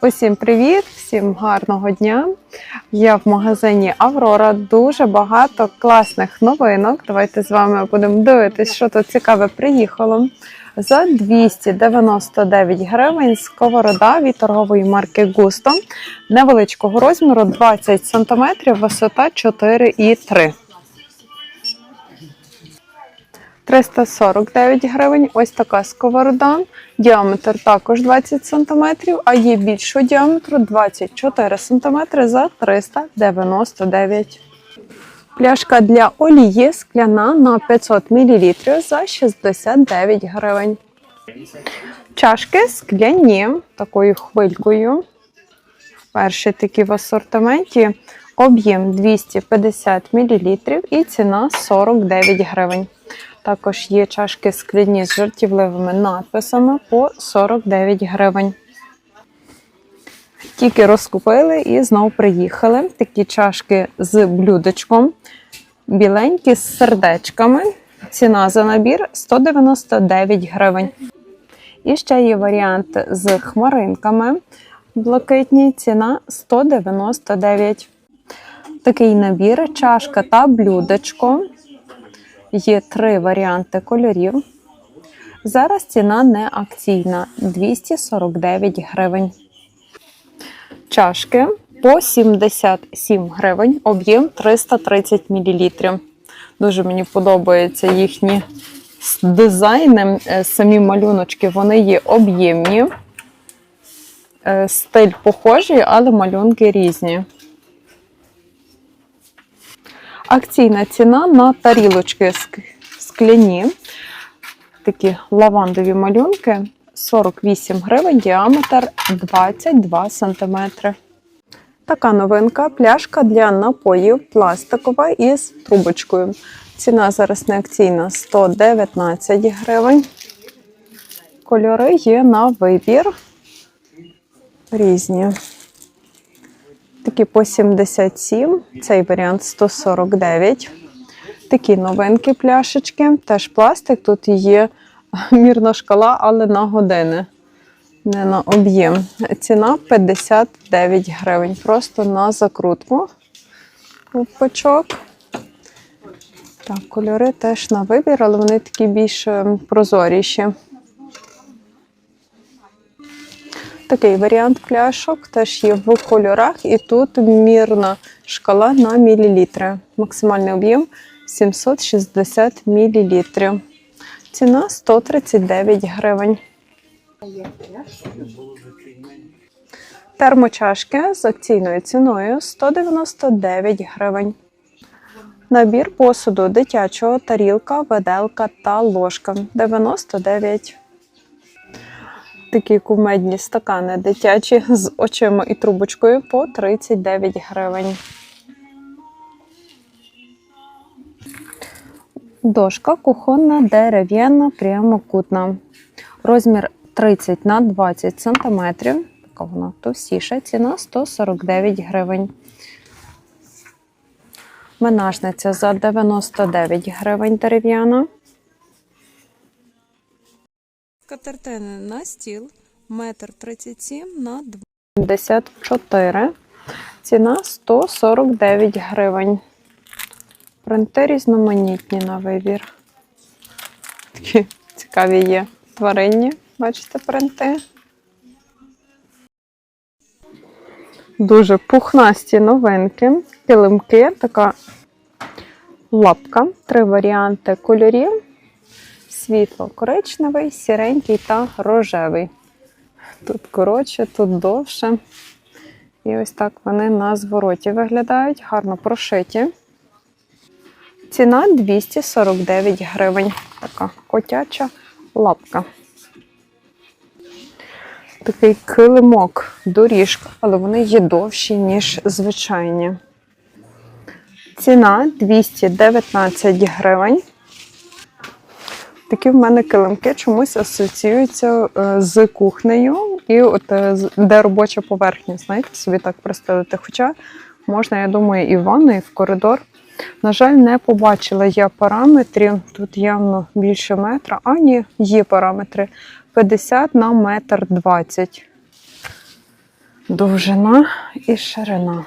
Усім привіт, всім гарного дня. Я в магазині Аврора. Дуже багато класних новинок. Давайте з вами будемо дивитись, що тут цікаве приїхало. За 299 гривень сковорода від торгової марки Густо невеличкого розміру 20 см, висота 4,3 349 гривень. Ось така сковорода. Діаметр також 20 см, а є більшого діаметру 24 см за 399 Пляшка для олії скляна на 500 мл за 69 гривень. Чашки скляні такою хвилькою. Перші такі в асортименті. Об'єм 250 мл і ціна 49 гривень. Також є чашки скляні з жартівливими надписами по 49 гривень. Тільки розкупили і знову приїхали. Такі чашки з блюдечком. Біленькі з сердечками. Ціна за набір 199 гривень. І ще є варіант з хмаринками. Блакитні ціна 199. Такий набір, чашка та блюдечко. Є три варіанти кольорів. Зараз ціна не акційна 249 гривень. Чашки по 77 гривень, об'єм 330 мл. Дуже мені подобаються їхні дизайни, е, самі малюночки, вони є об'ємні. Е, Стиль похожий, але малюнки різні. Акційна ціна на тарілочки скляні, такі лавандові малюнки 48 гривень, діаметр 22 см. Така новинка пляшка для напоїв пластикова із трубочкою. Ціна зараз не акційна 119 гривень. Кольори є на вибір. Різні. Такі по 77, цей варіант 149. Такі новинки пляшечки, теж пластик. Тут є мірна шкала, але на години, не на об'єм. Ціна 59 гривень. Просто на закрутку. Ковпачок. Так, кольори теж на вибір, але вони такі більш ем, прозоріші. Такий варіант пляшок теж є в кольорах, і тут мірна шкала на мілілітри. Максимальний об'єм 760 мл. Ціна 139 гривень. Термочашки з акційною ціною 199 гривень. Набір посуду дитячого, тарілка, виделка та ложка 99 Такі кумедні стакани дитячі з очима і трубочкою по 39 гривень. Дошка кухонна дерев'яна прямокутна. Розмір 30 на 20 см. Така вона товстіша. Ціна 149 гривень. Менажниця за 99 гривень дерев'яна. Скатертини на стіл 1,37 на 24. Ціна 149 гривень. Принти різноманітні на вибір. Такі цікаві є тваринні, бачите, принти. Дуже пухнасті новинки, килимки, така лапка, три варіанти кольорів світло-коричневий, сіренький та рожевий. Тут коротше, тут довше. І ось так вони на звороті виглядають, гарно прошиті. Ціна 249 гривень. Така котяча лапка. Такий килимок, доріжка, але вони є довші, ніж звичайні. Ціна 219 гривень. Такі в мене килимки чомусь асоціюються е, з кухнею і от е, де робоча поверхня, знаєте, собі так представити. Хоча можна, я думаю, і в ванну, і в коридор. На жаль, не побачила я параметрів. Тут явно більше метра. А ні, є параметри 50 на метр 20. довжина і ширина.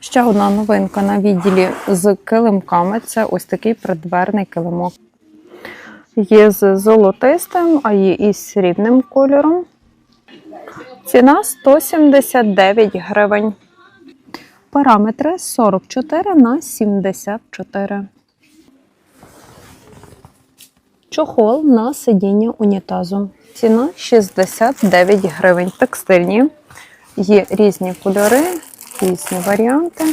Ще одна новинка на відділі з килимками це ось такий придверний килимок. Є з золотистим, а є із срібним кольором. Ціна 179 гривень. Параметри 44 на 74. Чохол на сидіння унітазу. Ціна 69 гривень. Текстильні. Є різні кольори, різні варіанти.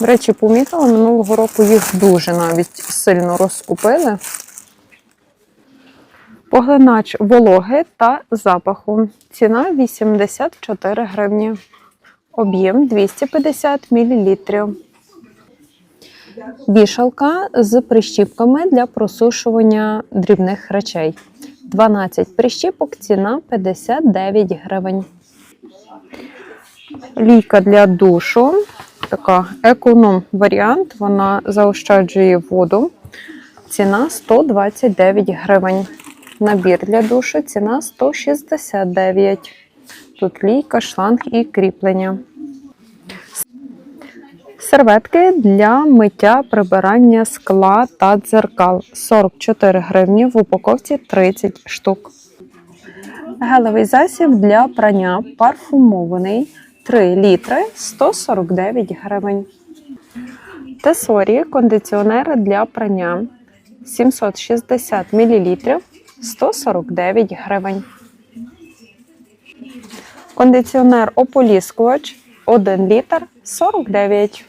До речі, помітила, минулого року їх дуже навіть сильно розкупили. Поглинач вологи та запаху. Ціна 84 гривні. Об'єм 250 мл. Вішалка з прищіпками для просушування дрібних речей. 12 прищіпок, ціна 59 гривень. Лійка для душу. Така економ варіант. Вона заощаджує воду. Ціна 129 гривень. Набір для душу ціна 169. Тут лійка, шланг і кріплення. Серветки для миття прибирання скла та дзеркал 44 гривні в упаковці 30 штук. Гелевий засіб для прання парфумований 3 літри 149 гривень. Тесорі кондиціонер для прання 760 мл 149 гривень. Кондиціонер ополіскувач 1 літр 49.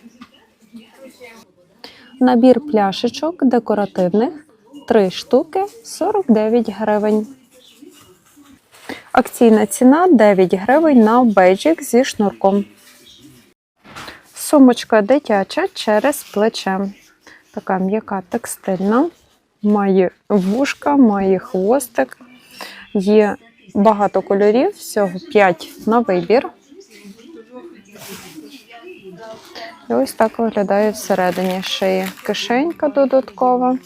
Набір пляшечок декоративних 3 штуки 49 гривень. Акційна ціна 9 гривень на бейджик зі шнурком. Сумочка дитяча через плече. Така м'яка текстильна. Має вушка, має хвостик. Є багато кольорів, всього 5 на вибір. І ось так виглядає всередині шиї. Кишенька додаткова.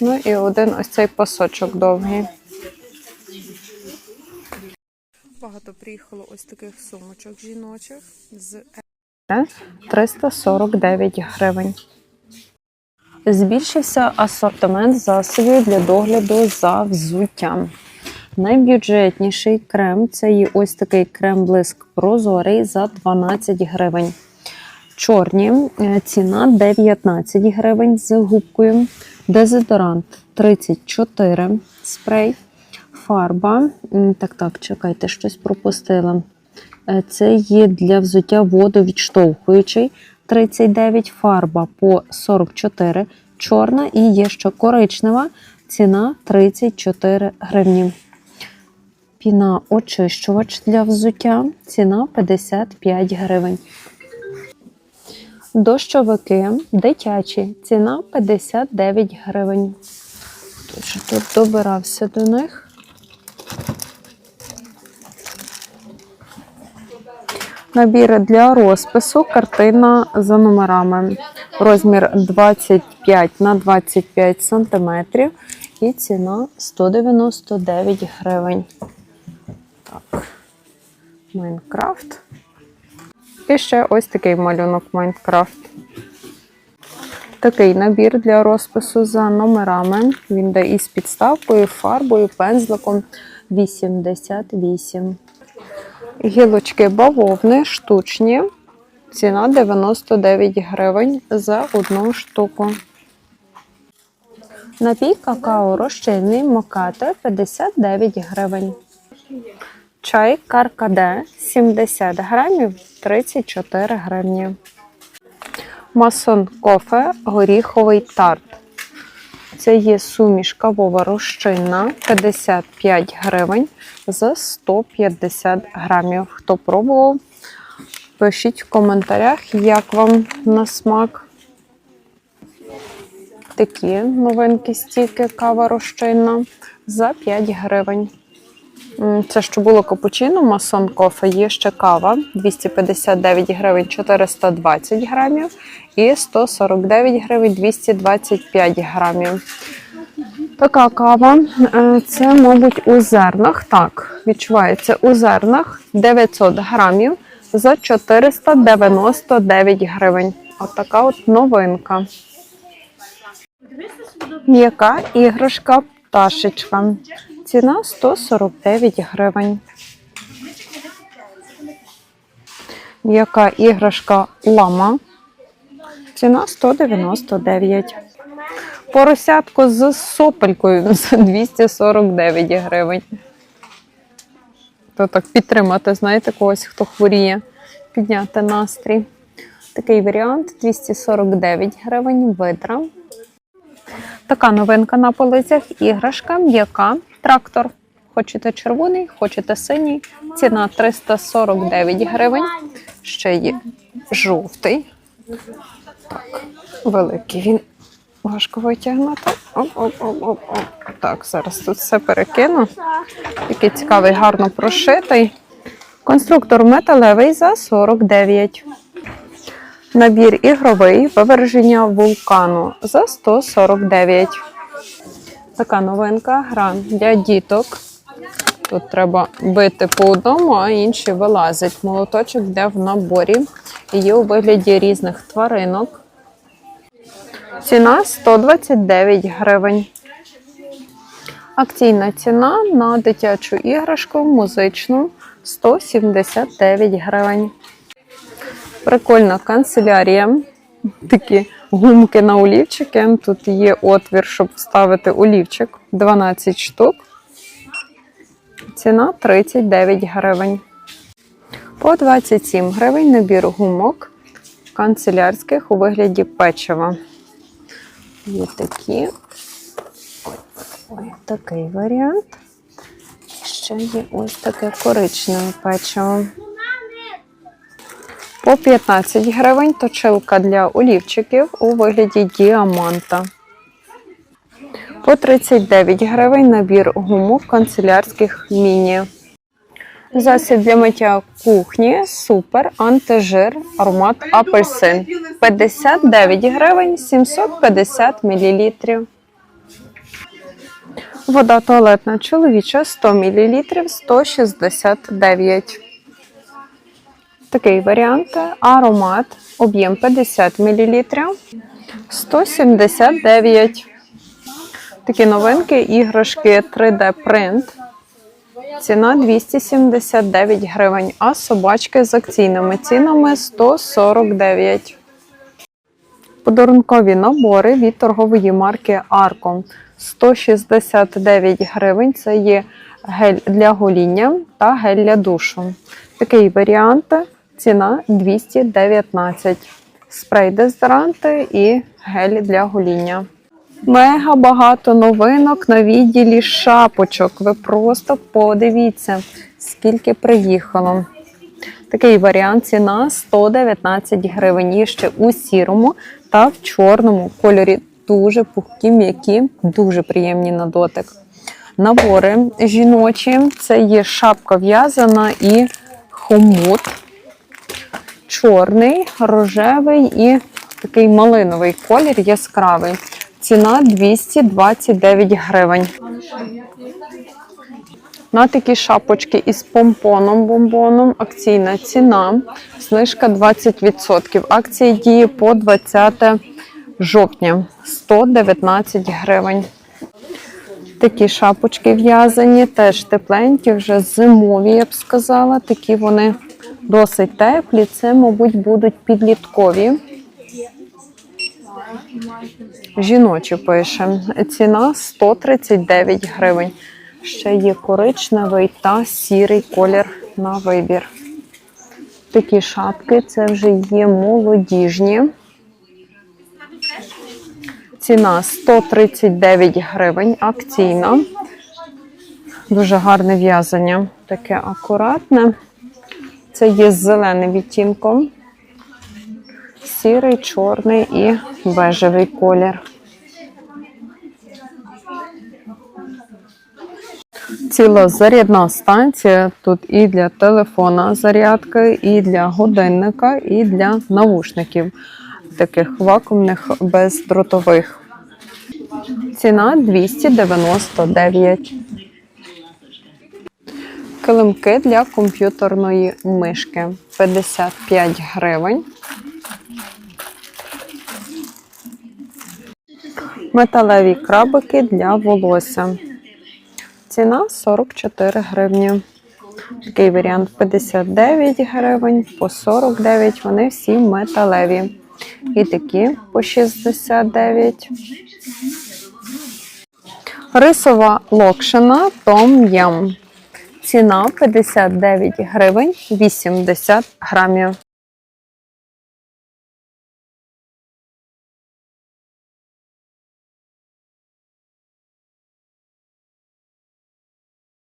Ну і один ось цей пасочок довгий. Багато приїхало ось таких сумочок жіночих з 349 гривень. Збільшився асортимент засобів для догляду за взуттям. Найбюджетніший крем це є ось такий крем-блиск прозорий за 12 гривень. Чорні ціна 19 гривень з губкою. Дезодорант 34 спрей. Фарба. Так, так, чекайте, щось пропустила. Е, Це є для взуття водовідштовхуючий 39 фарба по 44, чорна і є ще коричнева. Ціна 34 гривні. Піна очищувач для взуття. Ціна 55 гривень. Дощовики дитячі. Ціна 59 гривень. Тут добирався до них. Набір для розпису, картина за номерами. Розмір 25 на 25 сантиметрів і ціна 199 гривень. Так, Майнкрафт. І ще ось такий малюнок Майнкрафт. Такий набір для розпису за номерами. Він йде із підставкою, фарбою, пензликом 88. Гілочки бавовни штучні. Ціна 99 гривень за одну штуку. Напій какао розчинний мокате 59 гривень. Чай каркаде 70 грамів 34 гривні. Масон кофе горіховий тарт. Це є суміш кавова розчинна 55 гривень за 150 грамів. Хто пробував, пишіть в коментарях, як вам на смак. Такі новинки стільки кава розчинна за 5 гривень. Це що було капучино, масон кофе, є ще кава 259 гривень 420 грамів і 149 гривень 225 грамів. Така кава, е, це, мабуть, у зернах. Так, відчувається у зернах 900 грамів за 499 гривень. Отака от новинка. М'яка іграшка пташечка. Ціна 149 гривень. М'яка іграшка лама. Ціна 199. Поросятко з сопелькою за 249 гривень. То так підтримати, знаєте, когось, хто хворіє, підняти настрій. Такий варіант 249 гривень видра. Така новинка на полицях. Іграшка, м'яка, трактор. Хочете червоний, хочете синій. Ціна 349 гривень. Ще є жовтий. Так, великий він. Важко витягнути. Оп, оп, оп, оп, оп. Так, зараз тут все перекину. Такий цікавий, гарно прошитий. Конструктор металевий за 49. Набір ігровий виверження вулкану за 149. Така новинка гра для діток. Тут треба бити по одному, а інші вилазять. Молоточок йде в наборі. Є у вигляді різних тваринок. Ціна 129 гривень. Акційна ціна на дитячу іграшку музичну 179 гривень. Прикольна канцелярія. Такі гумки на олівчики. Тут є отвір, щоб вставити олівчик. 12 штук. Ціна 39 гривень. По 27 гривень набір гумок канцелярських у вигляді печива. Є такі. Ой, такий варіант. Ще є ось таке коричневе печиво. По 15 гривень точилка для олівчиків у вигляді діаманта. По 39 гривень набір гумок канцелярських міні. Засіб для миття кухні супер антижир аромат апельсин. 59 гривень 750 мл. Вода туалетна чоловіча 100 мл 169. Такий варіант. Аромат. Об'єм 50 мл 179. Такі новинки, іграшки 3D принт. Ціна 279 гривень, а собачки з акційними цінами 149. Подарункові набори від торгової марки Arcom 169 гривень. Це є гель для гоління та гель для душу. Такий варіант. Ціна 219. Спрей дезодоранти і гель для гоління. Мега багато новинок на відділі шапочок. Ви просто подивіться, скільки приїхало. Такий варіант ціна 119 гривень. Є ще у сірому та в чорному кольорі. Дуже пухкі, м'які, дуже приємні на дотик. Набори жіночі це є шапка в'язана і хомут. Чорний, рожевий і такий малиновий колір яскравий. Ціна 229 гривень. На такі шапочки із помпоном бомбоном. Акційна ціна. Знижка 20%. Акція діє по 20 жовтня. 119 гривень. Такі шапочки в'язані, теж тепленькі, вже зимові, я б сказала. Такі вони досить теплі. Це, мабуть, будуть підліткові. Жіночі пише. Ціна 139 гривень. Ще є коричневий та сірий колір на вибір. Такі шапки це вже є молодіжні. Ціна 139 гривень, акційна. Дуже гарне в'язання, таке акуратне. Це є з зеленим відтінком. Сірий, чорний і бежевий колір. Ціла зарядна станція. Тут і для телефона зарядка, і для годинника, і для навушників, таких вакуумних бездротових. Ціна 299. Килимки для комп'ютерної мишки 55 гривень. Металеві крабики для волосся. Ціна 44 гривні. Такий варіант 59 гривень, по 49 вони всі металеві. І такі по 69. Рисова локшина Том Ям. Ціна 59 гривень 80 грамів.